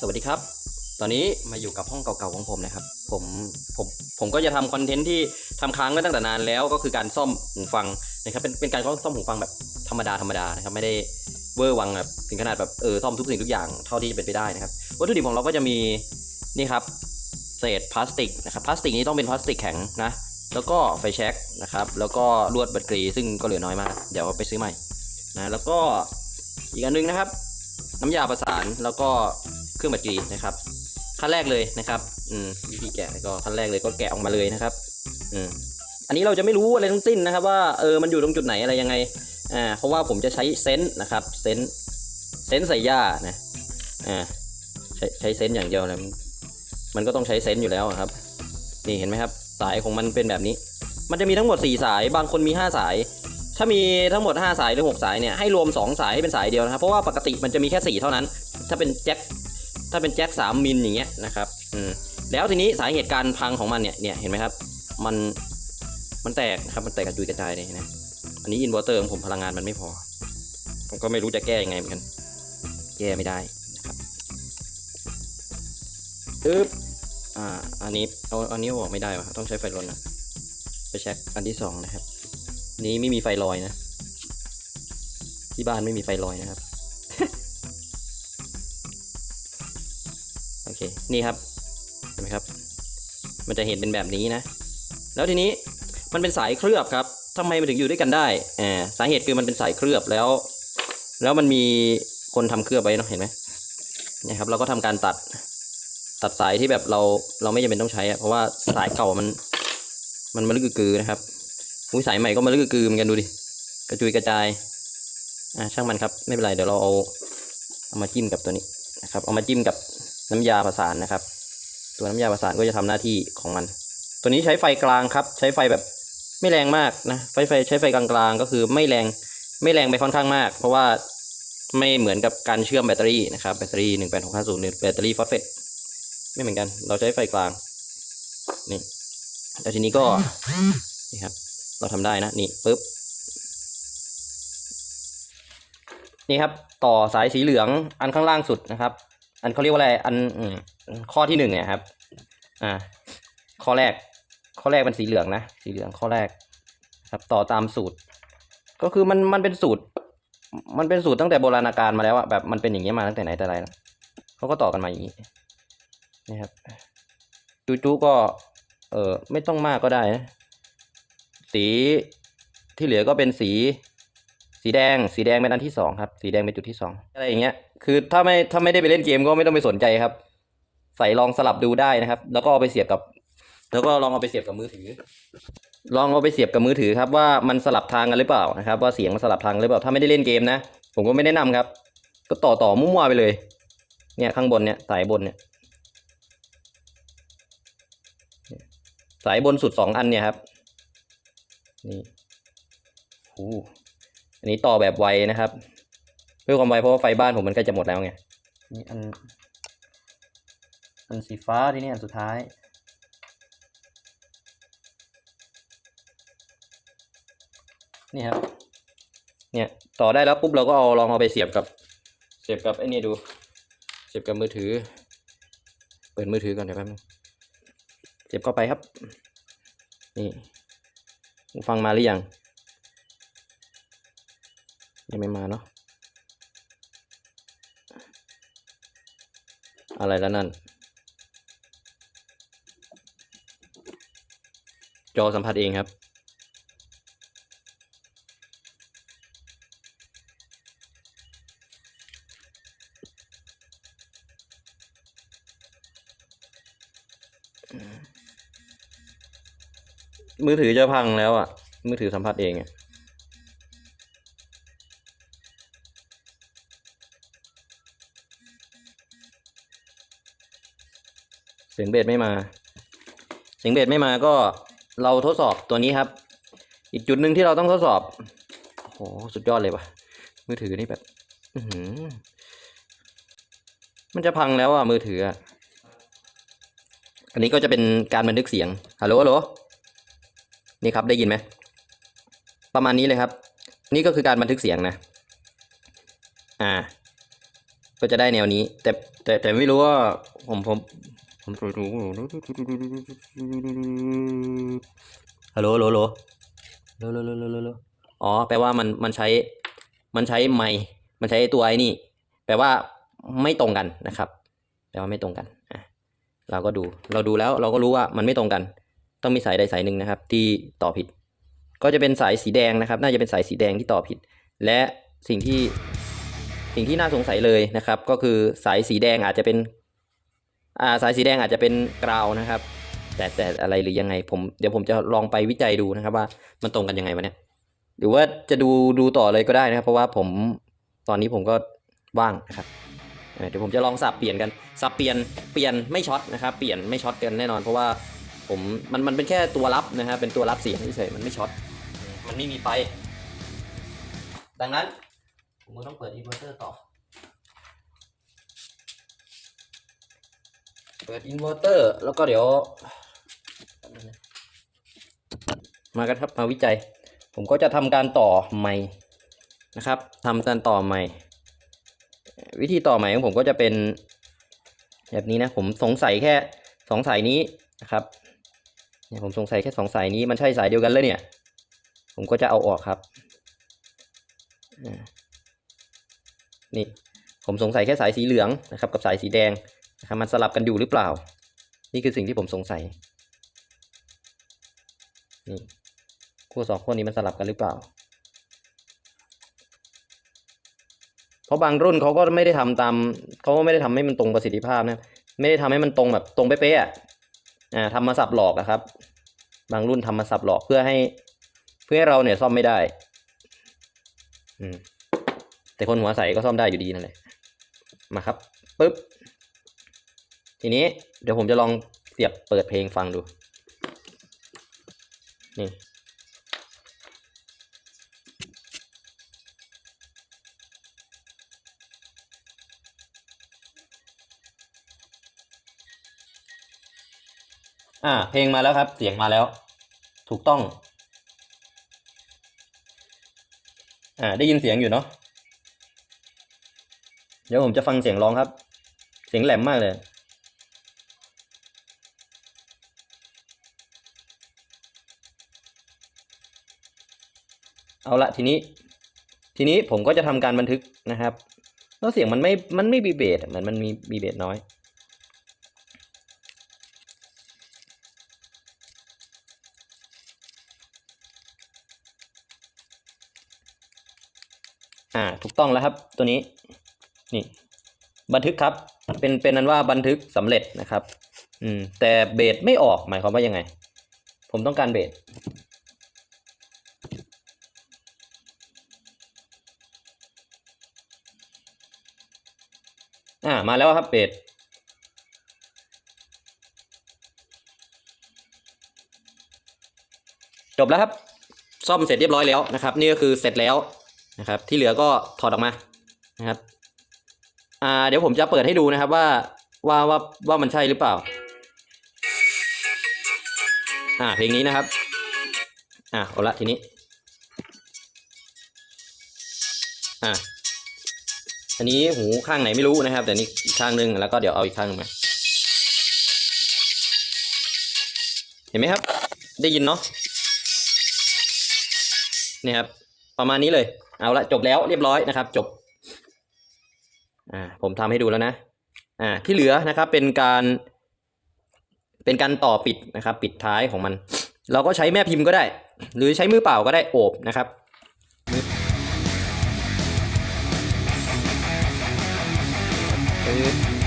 สวัสดีครับ ตอนนี้มาอยู่กับห้องเก่าๆของผมนะครับ ผมผมผมก็จะทำคอนเทนต์ที่ทำค้างไว้ตั้งแต่นานแล้วก็คือการซ่อมหูฟังนะครับเป็นเป็นการซ่อมหูฟังแบบธรรมดาธรรมดานะครับไม่ได้เวอร์วังแบบถึงขนาดแบบเออซ่อมทุกสิ่งทุกอย่างเท่าที่จะเป็นไปได้นะครับวัตถุดิบของเราก็จะมีนี่ครับเศษพลาสติกนะครับพลาสติกนี้ต้องเป็นพลาสติกแข็งนะแล้วก็ไฟแช็กนะครับ แล้วก็ลวดบัตรกรีซึ่งก็เหลือน้อยมาก เดี๋ยวไปซื้อใหม่นะแล้วก็อีกอันหนึงนะครับ น้ำยาประสานแล้วก็เครื่องบัตรกรีนะครับ ขั้นแรกเลยนะครับอืมวิธีแกะก็ขั้นแรกเลยก็แกะออกมาเลยนะครับอืมอันนี้เราจะไม่รู้อะไรทั้งสิ้นนะครับ ว่าเออมันอยู่ตรงจุดไหนอะไรยังไงอ่าเพราะว่าผมจะใช้เซนส์นะครับเซนส์เซนส์ใส่หญ้านะอ่าใช้ใช้เซนส์อย่างเดียวนะมันก็ต้องใช้เซนส์อยู่แล้วครับ นี่เห็นไหมครับ สายของมันเป็นแบบนี้ มันจะมีทั้งหมด 4 สาย บางคนมี 5 สาย ถ้ามีทั้งหมด 5 สายหรือ 6 สายเนี่ยให้รวม 2 สายให้เป็นสายเดียวนะครับ เพราะว่าปกติมันจะมีแค่ 4 เท่านั้น ถ้าเป็นแจ็คถ้าเป็นแจ็ค3มิลอย่างเงี้ยนะครับอืมแล้วทีนี้สาเหตุการพังของมันเนี่ยเนี่ยเห็นไหมครับ มันมันแตกนะครับมันแตกกระจุยกระจายเลยนะอันนี้อินเวอร์เตอร์ของผมพลังงานมันไม่พอ ผมก็ไม่รู้จะแก้ยังไงเหมือนกันแก้ไม่ได้นะครับอึ๊บอ่าอันนี้เอาอันนี้ออกไม่ได้วะต้องใช้ไฟลนนะไปเช็คอันที่สองนะครับ นี้ไม่มีไฟลอยนะ ที่บ้านไม่มีไฟลอยนะครับ โอเค นี่ครับ เห็นไหมครับ มันจะเห็นเป็นแบบนี้นะ แล้วทีนี้มันเป็นสายเคลือบครับทำไมมันถึงอยู่ด้วยกันได้อ่าสาเหตุคือมันเป็นสายเคลือบแล้ว แล้วมันมีคนทำเคลือบไว้เนาะเห็นไหมเนี่ยครับ เราก็ทำการตัด ตัดสายที่แบบเราเราไม่จำเป็นต้องใช้อะเพราะว่าสายเก่ามัน มันมันลึกกือๆนะครับ อุ้ยสายใหม่ก็มันลึกกือเหมือนกันดูดิ กระจุยกระจาย อ่าช่างมันครับ ไม่เป็นไรเดี๋ยวเราเอาเอามาจิ้มกับตัวนี้นะครับ เอามาจิ้มกับน้ำยาประสานนะครับ ตัวน้ำยาประสานก็จะทำหน้าที่ของมัน ตัวนี้ใช้ไฟกลางครับ ใช้ไฟแบบไม่แรงมากนะ ไฟไฟใช้ไฟกลางๆก็คือไม่แรงไม่แรงไปค่อนข้างมาก เพราะว่าไม่เหมือนกับการเชื่อมแบตเตอรี่นะครับ แบตเตอรี่หนึ่งแปดหกห้าศูนย์แบตเตอรี่ฟอสเฟตไม่เหมือนกัน เราใช้ไฟกลาง นี่ แล้วทีนี้ก็ นี่ครับ เราทำได้นะนี่ปุ๊บนี่ครับ ต่อสายสีเหลืองอันข้างล่างสุดนะครับ อันเขาเรียกว่าอะไรอันอข้อที่หนึ่งเนี่ยครับอ่าข้อแรก ข้อแรกเป็นสีเหลืองนะสีเหลืองข้อแรก ครับต่อตามสูตร ก็คือมันมันเป็นสูตร มันเป็นสูตรตั้งแต่โบราณกาลมาแล้วอะแบบมันเป็นอย่างนี้ยมาตั้งแต่ไหนแต่ไรแล้วเขาก็ต่อกันมาอย่างนี้นี่ครับจูๆก็ เออไม่ต้องมากก็ได้นะ สีที่เหลือก็เป็นสี สีแดง สีแดงเป็นอันที่สองครับ สีแดงเป็นจุดที่สองอะไรอย่างเงี้ย คือถ้าไม่ถ้าไม่ได้ไปเล่นเกมก็ไม่ต้องไปสนใจครับ ใส่ลองสลับดูได้นะครับ แล้วก็เอาไปเสียบกับ แล้วก็ลองเอาไปเสียบกับมือถือ ลองเอาไปเสียบกับมือถือครับว่ามันสลับทางกันหรือเปล่านะครับ ว่าเสียงมันสลับทางหรือเปล่าถ้าไม่ได้เล่นเกมนะผมก็ไม่แนะนำครับ ก็ต่อต่อมั่วไปเลย เนี่ยข้างบนเนี่ยสายบนเนี่ยสายบนสุดสองอันเนี่ยครับ นี่โอ้อันนี้ต่อแบบไวนะครับ เพื่อความไวเพราะว่าไฟบ้านผมมันใกล้จะหมดแล้วไงนี่อัน อันสีฟ้าที่นี่อันสุดท้าย นี่ครับ เนี่ยต่อได้แล้วปุ๊บเราก็เอาลองเอาไปเสียบกับ เสียบกับไอ้นี่ดู เสียบกับมือถือ เปิดมือถือก่อนเดี๋ยวแป๊บนึงเสียบเข้าไปครับ นี่หู ฟังมาหรือยังยังไม่มาเนาะอะไรแล้วนั่น จอสัมผัสเองครับ มือถือจะพังแล้วอะ มือถือสัมผัสเองอะเสียงเบสไม่มา เสียงเบสไม่มาก็เราทดสอบตัวนี้ครับ อีกจุดหนึ่งที่เราต้องทดสอบโอ้โหสุดยอดเลยว่ะ มือถือนี่แบบมันจะพังแล้วอะมือถืออะอันนี้ก็จะเป็นการบันทึกเสียง ฮัลโหลฮัลโหล นี่ครับได้ยินไหมประมาณนี้เลยครับ นี่ก็คือการบันทึกเสียงนะ อ่า ก็จะได้แนวนี้ แต่แต่แต่ไม่รู้ว่าผมผมผมฮัลโหลฮัลโหลฮัลโหลฮัลโหลฮัลโหลฮัลโหลฮัลโหลอ๋อแปลว่ามันมันใช้มันใช้ไมค์มันใช้ตัวไอ้นี่ แปลว่าไม่ตรงกันนะครับ แปลว่าไม่ตรงกันอะเราก็ดูเราดูแล้วเราก็รู้ว่ามันไม่ตรงกัน ต้องมีสายใดสายหนึ่งนะครับ ที่ต่อผิด ก็จะเป็นสายสีแดงนะครับ น่าจะเป็นสายสีแดงที่ต่อผิด และสิ่งที่สิ่งที่น่าสงสัยเลยนะครับ ก็คือสายสีแดงอาจจะเป็นอ่าสายสีแดงอาจจะเป็นกราวนะครับ แต่แต่อะไรหรือยังไงผมเดี๋ยวผมจะลองไปวิจัยดูนะครับ ว่ามันตรงกันยังไงวะเนี่ยหรือว่าจะดูดูต่อเลยก็ได้นะครับ เพราะว่าผมตอนนี้ผมก็ว่างนะครับเออเดี๋ยวผมจะลองสับเปลี่ยนกันสับเปลี่ยนเปลี่ยนไม่ช็อตนะครับ เปลี่ยนไม่ช็อตกันแน่นอนเพราะว่า ผมมันมันเป็นแค่ตัวรับนะครับเป็นตัวรับเสียงเฉยมันไม่ช็อตมันไม่มีไฟดังนั้นผมก็ต้องเปิดอินเวอร์เตอร์ต่อ เปิดอินเวอร์เตอร์แล้วก็เดี๋ยว มากันครับมาวิจัย ผมก็จะทำการต่อไม้นะครับทำการต่อไม้วิธีต่อไม้ของผมก็จะเป็น แบบนี้นะ ผมสงสัยแค่สองสายนี้นะครับ เนี่ยผมสงสัยแค่สองสายนี้มันใช่สายเดียวกันเลยเนี่ย ผมก็จะเอาออกครับ นี่ผมสงสัยแค่สายสีเหลืองนะครับ กับสายสีแดงนะครับมันสลับกันอยู่หรือเปล่า นี่คือสิ่งที่ผมสงสัย นี่คู่สองขั้วนี้มันสลับกันหรือเปล่า เพราะบางรุ่นเขาก็ไม่ได้ทำตามเขาก็ไม่ได้ทำให้มันตรงประสิทธิภาพนะ ไม่ได้ทำให้มันตรงแบบตรงเป๊ะ อ่าทำมาสับหลอกนะครับ บางรุ่นทำมาสับหลอกเพื่อให้ เพื่อให้เราเนี่ยซ่อมไม่ได้ อืม แต่คนหัวใสก็ซ่อมได้อยู่ดีนั่นแหละ มาครับปึ๊บ ทีนี้เดี๋ยวผมจะลองเสียบเปิดเพลงฟังดู นี่ อ่า เพลงมาแล้วครับ เสียงมาแล้ว ถูกต้อง อ่า ได้ยินเสียงอยู่เนาะ เดี๋ยวผมจะฟังเสียงร้องครับ เสียงแหลมมากเลย เอาละทีนี้ ทีนี้ผมก็จะทำการบันทึกนะครับ แล้วเสียงมันไม่ มันไม่มีเบสอะมันมันมีมีเบสน้อย ถูกต้องแล้วครับ ตัวนี้นี่บันทึกครับ เป็นเป็นนั้นว่าบันทึกสำเร็จนะครับ อืม แต่เบสไม่ออกหมายความว่ายังไง ผมต้องการเบสอ่ามาแล้วครับเบสจบแล้วครับ ซ่อมเสร็จเรียบร้อยแล้วนะครับ นี่ก็คือเสร็จแล้ว นะครับ ที่เหลือก็ถอดออกมานะครับอ่าเดี๋ยวผมจะเปิดให้ดูนะครับว่าว่าว่าว่ามันใช่หรือเปล่า อ่าเพลงนี้นะครับ อ่าเอาละทีนี้ อ่าอันนี้หูข้างไหนไม่รู้นะครับ แต่นี่อีกข้างหนึ่งแล้วก็เดี๋ยวเอาอีกข้างหนึ่งมาเห็นไหมครับ ได้ยินเนาะนี่ครับ ประมาณนี้เลย เอาละจบแล้วเรียบร้อยนะครับ จบอ่าผมทำให้ดูแล้วนะอ่าที่เหลือนะครับเป็นการเป็นการต่อปิดนะครับ ปิดท้ายของมัน เราก็ใช้แม่พิมพ์ก็ได้ หรือใช้มือเปล่าก็ได้โอบนะครับมือปึ๊บปึ๊บ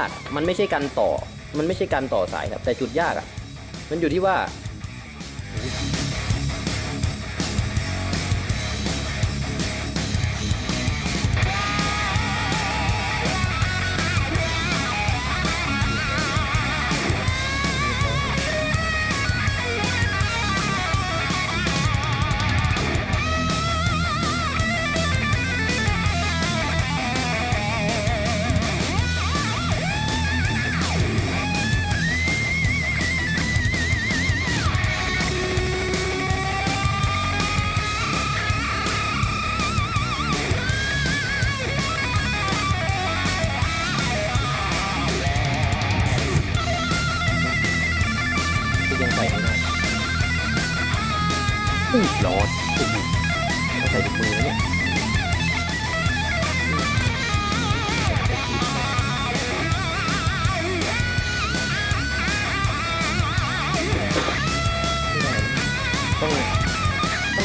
าก มันไม่ใช่การต่อ มันไม่ใช่การต่อสายครับ แต่จุดยากอะ มันอยู่ที่ว่า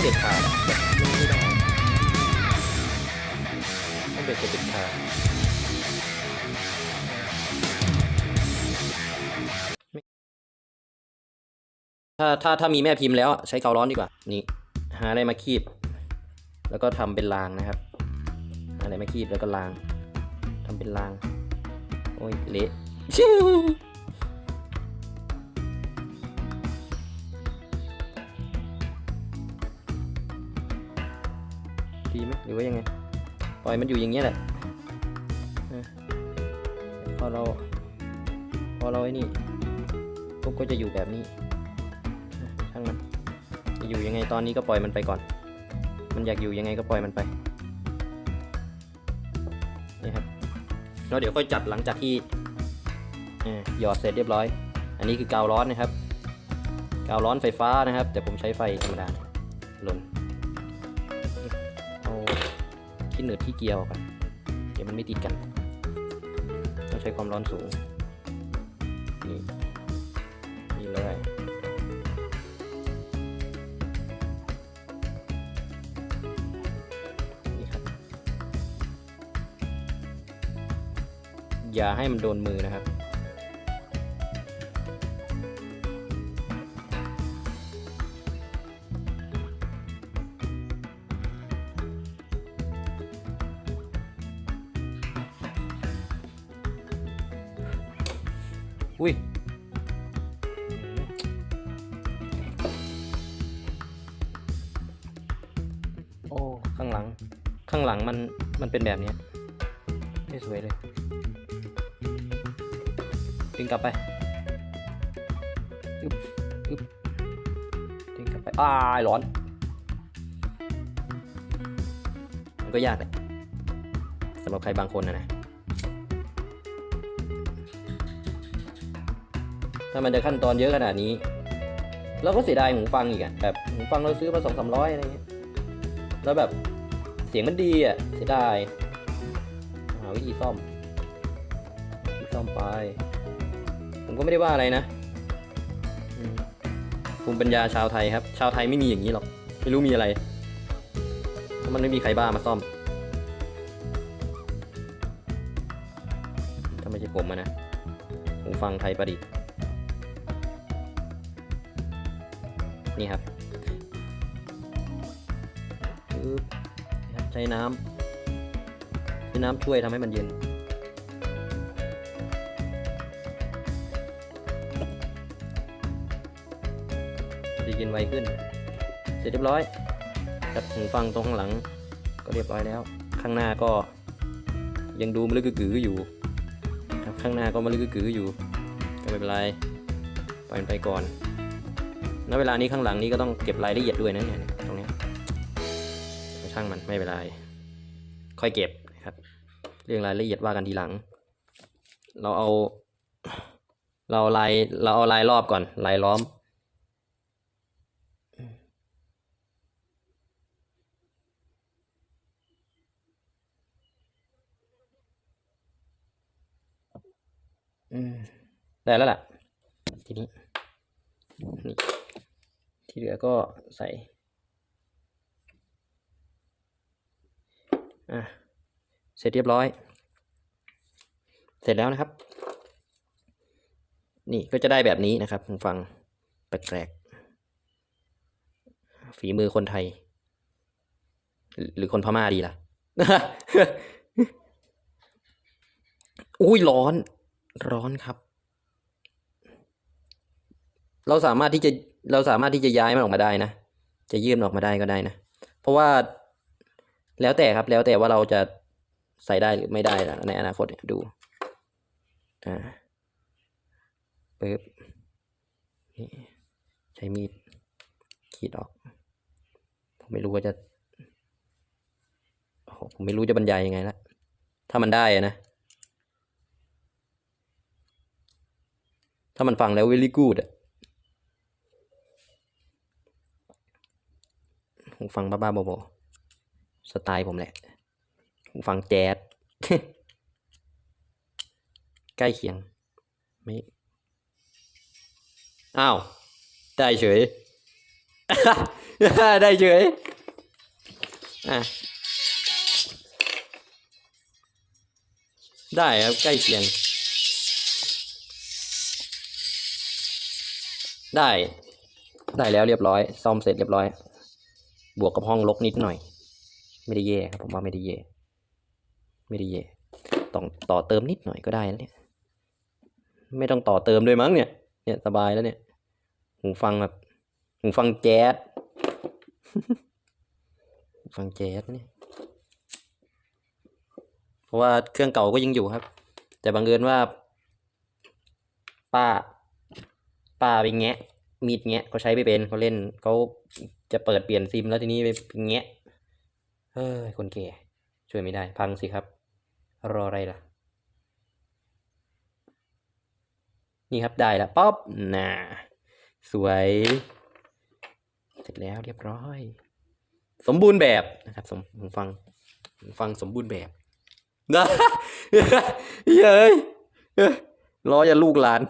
เด็ดขาดแบบไม่ได้ต้องเด็ดเด็ดขาดถ้าถ้าถ้ามีแม่พิมพ์แล้วใช้เการ้อนดีกว่า นี่หาอะไรมาคีบ แล้วก็ทำเป็นรางนะครับหาอะไรมาคีบแล้วก็รางทำเป็นราง โอ้ยเละ ดีไหมหรือว่ายังไง ปล่อยมันอยู่อย่างเงี้ยแหละพอเรา พอเราไอ้นี่พวกก็จะอยู่แบบนี้ช่างมันจะอยู่ยังไงตอนนี้ก็ปล่อยมันไปก่อน มันอยากอยู่ยังไงก็ปล่อยมันไปนี่ครับแล้วเดี๋ยวค่อยจัดหลังจากที่หยอดเสร็จเรียบร้อย อันนี้คือกาวร้อนนะครับ กาวร้อนไฟฟ้านะครับ แต่ผมใช้ไฟธรรมดาหล่น ที่เหนือที่เกียวกัน เดี๋ยวมันไม่ติดกัน ต้องใช้ความร้อนสูง นี่นี่เลยนี่ครับอย่าให้มันโดนมือนะครับ อุ้ยโอ้ ข้างหลัง ข้างหลังมัน มันเป็นแบบนี้ไม่สวยเลยดึงกลับไปอึบอึบดึงกลับไป อ้ายร้อน มันก็ยากแหละสำหรับใครบางคนนะนะ ถ้ามันจะขั้นตอนเยอะขนาดนี้ เราก็เสียดายหูฟังอีกอะแบบหูฟังเราซื้อมาสองสามร้อยอะไรเงี้ยแล้วแบบเสียงมันดีอะเสียดายหาวิธีซ่อมซ่อมไป ผมก็ไม่ได้ว่าอะไรนะภูมิปัญญาชาวไทยครับ ชาวไทยไม่มีอย่างนี้หรอก ไม่รู้มีอะไรเพราะมันไม่มีใครบ้ามาซ่อมถ้าไม่ใช่ผมนะ หูฟังไทยประดิษฐ์ นี่ครับใช้น้ำใช้น้ำช่วยทำให้มันเย็นจะเย็นไวขึ้น เสร็จเรียบร้อยจัดหูฟังตรงข้างหลัง ก็เรียบร้อยแล้ว ข้างหน้าก็ยังดูมะลึกกึ๋ๆอยู่ครับข้างหน้าก็มะลึกกึ๋ๆอยู่ก็ไม่เป็นไรปล่อยมันไปก่อน ณเวลานี้ข้างหลังนี้ก็ต้องเก็บรายละเอียดด้วยนะเนี่ยตรงนี้ช่างมันไม่เป็นไร ค่อยเก็บนะครับ เรื่องรายละเอียดว่ากันทีหลัง เราเอา เราลายเราเอาลายรอบก่อนลายล้อมอืมได้แล้วล่ะ ทีนี้นี่ ที่เหลือก็ใส่ อะ เสร็จเรียบร้อย เสร็จแล้วนะครับ นี่ก็จะได้แบบนี้นะครับผมฟังแปลกๆฝีมือคนไทยหรือหรือคนพม่าดีล่ะอุ้ยร้อน ร้อนครับ เราสามารถที่จะ เราสามารถที่จะย้ายมันออกมาได้นะ จะยื่นออกมาได้ก็ได้นะ เพราะว่าแล้วแต่ครับแล้วแต่ว่าเราจะใส่ได้หรือไม่ได้นะในอนาคตเนี่ยดูอ่าปึ๊บนี่ใช้มีดขีดออก ผมไม่รู้ว่าจะโอ้โหผมไม่รู้จะบรรยายยังไงละถ้ามันได้นะ ถ้ามันฟังแล้ว very good อะ หูฟังบ้าๆบอๆสไตล์ผมแหละหูฟังแจ๊สใกล้เคียง ไม่ อ้าว ได้เฉย ได้เฉย อะ ได้ครับ ใกล้เคียง ได้ ได้แล้วเรียบร้อย ซ่อมเสร็จเรียบร้อย บวกกับห้องลกนิดหน่อย ไม่ได้แย่ครับผมว่าไม่ได้แย่ ไม่ได้แย่ต้องต่อเติมนิดหน่อยก็ได้นะเนี่ย ไม่ต้องต่อเติมด้วยมั้งเนี่ย เนี่ยสบายแล้วเนี่ย หูฟังแบบหูฟังแจ๊สหูฟังแจ๊สเนี่ย เพราะว่าเครื่องเก่าก็ยังอยู่ครับ แต่บังเอิญว่า ป้า ป้าไปแงะ มีดแงะเขาใช้ไม่เป็นเขาเล่นเขา จะเปิดเปลี่ยนซิมแล้วทีนี้ไปแงะเฮ้ยคนแก่ช่วยไม่ได้ พังสิครับ รออะไรล่ะ นี่ครับได้แล้วป๊อบน่ะสวย เสร็จแล้วเรียบร้อย สมบูรณ์แบบนะครับสมฟังฟังสมบูรณ์แบบนะเย้ยเอ้ยล้ออย่าลูกหลาน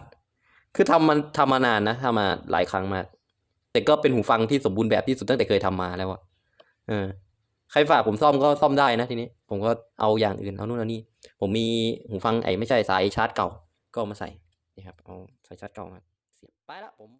คือทำมันทำมานานนะทำมาหลายครั้งมาก แต่ก็เป็นหูฟังที่สมบูรณ์แบบที่สุดตั้งแต่เคยทำมาแล้วอะเออ ใครฝากผมซ่อมก็ซ่อมได้นะทีนี้ ผมก็เอาอย่างอื่นเอานู่นเอานี่ ผมมีหูฟังไอ้ไม่ใช่สายชาร์จเก่า ก็มาใส่ นี่ครับ เอาสายชาร์จเก่ามาเสียบไปละผม